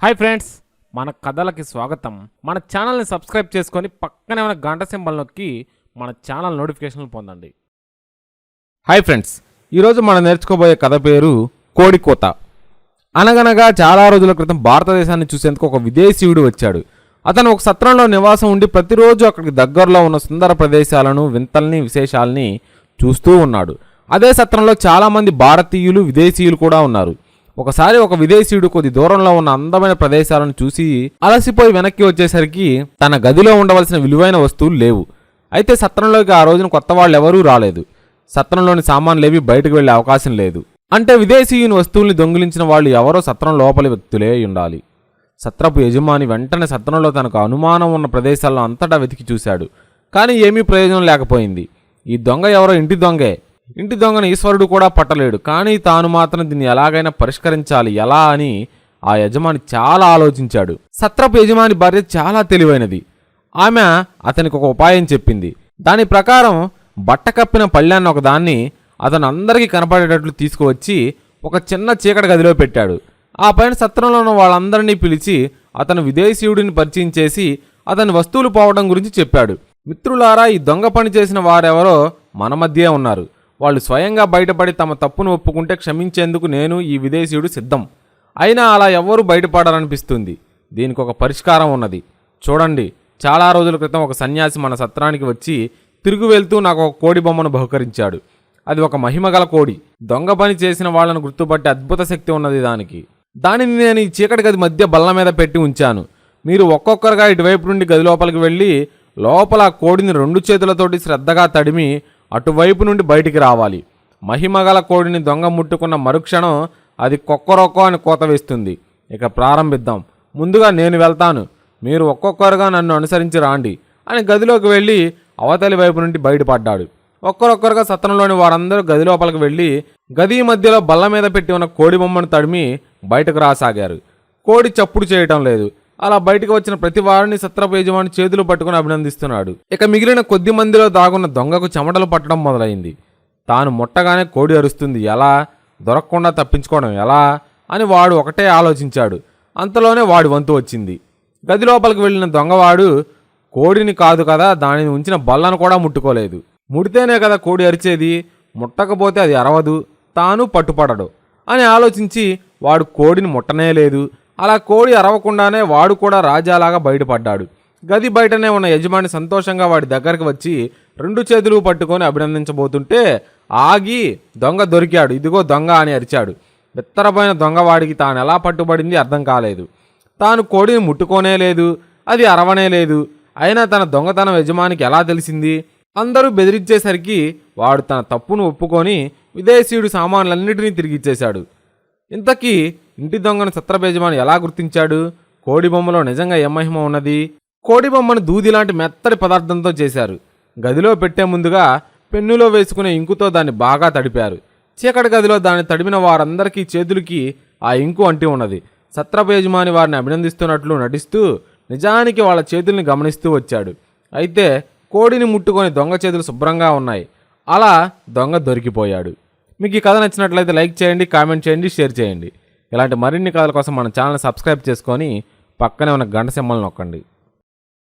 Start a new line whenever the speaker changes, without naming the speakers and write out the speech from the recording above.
Hi friends మన కథలకి స్వాగతం. మన ఛానల్ని సబ్స్క్రైబ్ చేసుకొని పక్కనే ఉన్న గంట సింబల్ నొక్కి మన ఛానల్ నోటిఫికేషన్లు పొందండి. హాయ్ ఫ్రెండ్స్ ఈరోజు మనం నేర్చుకోబోయే కథ పేరు కోడికోత. అనగనగా చాలా రోజుల క్రితం భారతదేశాన్ని చూసేందుకు ఒక విదేశీయుడు వచ్చాడు. అతను ఒక సత్రంలో నివాసం ఉండి ప్రతిరోజు అక్కడికి దగ్గరలో ఉన్న సుందర ప్రదేశాలను వింతల్ని విశేషాల్ని చూస్తూ ఉన్నాడు. అదే సత్రంలో చాలామంది భారతీయులు విదేశీయులు కూడా ఉన్నారు. ఒకసారి ఒక విదేశీయుడు కొద్ది దూరంలో ఉన్న అందమైన ప్రదేశాలను చూసి అలసిపోయి వెనక్కి వచ్చేసరికి తన గదిలో ఉండవలసిన విలువైన వస్తువులు లేవు. అయితే సత్రంలోకి ఆ రోజున కొత్త వాళ్ళు ఎవరూ రాలేదు. సత్రంలోని సామాన్లేవి బయటకు వెళ్ళే అవకాశం లేదు. అంటే విదేశీయుని వస్తువుల్ని దొంగిలించిన వాళ్ళు ఎవరో సత్రం లోపలి వ్యక్తులే ఉండాలి. సత్రపు యజమాని వెంటనే సత్రంలో తనకు అనుమానం ఉన్న ప్రదేశాల్లో అంతటా వెతికి చూశాడు. కానీ ఏమీ ప్రయోజనం లేకపోయింది. ఈ దొంగ ఎవరో ఇంటి దొంగే. ఇంటి దొంగను ఈశ్వరుడు కూడా పట్టలేడు. కానీ తాను మాత్రం దీన్ని ఎలాగైనా పరిష్కరించాలి. ఎలా అని ఆ యజమాని చాలా ఆలోచించాడు. సత్రపు యజమాని భార్య చాలా తెలివైనది. ఆమె అతనికి ఒక ఉపాయం చెప్పింది. దాని ప్రకారం బట్ట కప్పిన పళ్ళాన్ని ఒకదాన్ని అతను అందరికీ కనపడేటట్లు తీసుకువచ్చి ఒక చిన్న చీకటి గదిలో పెట్టాడు. ఆ పైన సత్రంలో ఉన్న వాళ్ళందరినీ పిలిచి అతను విదేశీయుడిని పరిచయం చేసి అతని వస్తువులు పోవడం గురించి చెప్పాడు. మిత్రులారా ఈ దొంగ పని చేసిన వారెవరో మన మధ్యే ఉన్నారు. వాళ్ళు స్వయంగా బయటపడి తమ తప్పును ఒప్పుకుంటే క్షమించేందుకు నేను ఈ విదేశీయుడు సిద్ధం. అయినా అలా ఎవ్వరూ బయటపడాలనిపిస్తుంది. దీనికి ఒక పరిష్కారం ఉన్నది. చూడండి చాలా రోజుల క్రితం ఒక సన్యాసి మన సత్రానికి వచ్చి తిరుగు వెళ్తూ నాకు ఒక కోడి బొమ్మను బహుకరించాడు. అది ఒక మహిమగల కోడి. దొంగ పని చేసిన వాళ్ళను గుర్తుపట్టి అద్భుత శక్తి ఉన్నది దానికి. దానిని నేను ఈ చీకటి గది మధ్య బల్ల మీద పెట్టి ఉంచాను. మీరు ఒక్కొక్కరుగా ఇటువైపు నుండి గది లోపలికి వెళ్ళి లోపల ఆ కోడిని రెండు చేతులతోటి శ్రద్ధగా తడిమి అటువైపు నుండి బయటికి రావాలి. మహిమగల కోడిని దొంగ ముట్టుకున్న మరుక్షణం అది కొక్కరొక్కో అని కోత వేస్తుంది. ఇక ప్రారంభిద్దాం. ముందుగా నేను వెళ్తాను. మీరు ఒక్కొక్కరుగా నన్ను అనుసరించి రాండి అని గదిలోకి వెళ్ళి అవతలి వైపు నుండి బయటపడ్డాడు. ఒక్కరొక్కరుగా సత్రంలోని వారందరూ గది లోపలికి వెళ్ళి గది మధ్యలో బల్ల మీద పెట్టి ఉన్న కోడి బొమ్మను తడిమి బయటకు రాసాగారు. కోడి చప్పుడు చేయటం లేదు. అలా బయటకు వచ్చిన ప్రతి వారిని సత్రపు యజమాని చేతులు పట్టుకుని అభినందిస్తున్నాడు. ఇక మిగిలిన కొద్ది మందిలో దాగున్న దొంగకు చెమటలు పట్టడం మొదలైంది. తాను ముట్టగానే కోడి అరుస్తుంది ఎలా? దొరకకుండా తప్పించుకోవడం ఎలా? అని వాడు ఒకటే ఆలోచించాడు. అంతలోనే వాడి వంతు వచ్చింది. గది లోపలికి వెళ్ళిన దొంగవాడు కోడిని కాదు కదా దానిని ఉంచిన బల్లను కూడా ముట్టుకోలేదు. ముడితేనే కదా కోడి అరిచేది ముట్టకపోతే అది అరవదు తాను పట్టుపడడు అని ఆలోచించి వాడు కోడిని ముట్టనే లేదు. అలా కోడి అరవకుండానే వాడు కూడా రాజాలాగా బయటపడ్డాడు. గది బయటనే ఉన్న యజమాని సంతోషంగా వాడి దగ్గరకు వచ్చి రెండు చేతులు పట్టుకొని అభినందించబోతుంటే ఆగి దొంగ దొరికాడు. ఇదిగో దొంగ అని అరిచాడు. బిత్తరపోయిన దొంగవాడికి తాను ఎలా పట్టుబడింది అర్థం కాలేదు. తాను కోడిని ముట్టుకోనే లేదు అది అరవనే లేదు. అయినా తన దొంగతనం యజమానికి ఎలా తెలిసింది? అందరూ బెదిరించేసరికి వాడు తన తప్పును ఒప్పుకొని విదేశీయుడు సామాన్లన్నింటినీ తిరిగిచ్చేశాడు ఇంతకీ ఇంటి దొంగను సత్రబేజమాని ఎలా గుర్తించాడు? కోడి బొమ్మలో నిజంగా ఏ మహిమ ఉన్నది? కోడి బొమ్మను దూది లాంటి మెత్తటి పదార్థంతో చేశారు. గదిలో పెట్టే ముందుగా పెన్నులో వేసుకునే ఇంకుతో దాన్ని బాగా తడిపారు. చీకటి గదిలో దాన్ని తడిపిన వారందరికీ చేతులకి ఆ ఇంకు అంటి ఉన్నది. సత్రపు వారిని అభినందిస్తున్నట్లు నటిస్తూ నిజానికి వాళ్ళ చేతుల్ని గమనిస్తూ వచ్చాడు. అయితే కోడిని ముట్టుకొని దొంగ చేతులు శుభ్రంగా ఉన్నాయి. అలా దొంగ దొరికిపోయాడు. మీకు ఈ కథ నచ్చినట్లయితే లైక్ చేయండి కామెంట్ చేయండి షేర్ చేయండి. ఇలాంటి మరిన్ని కథల కోసం మన ఛానల్ సబ్స్క్రైబ్ చేసుకొని పక్కనే ఉన్న గంట సింబల్ నొక్కండి.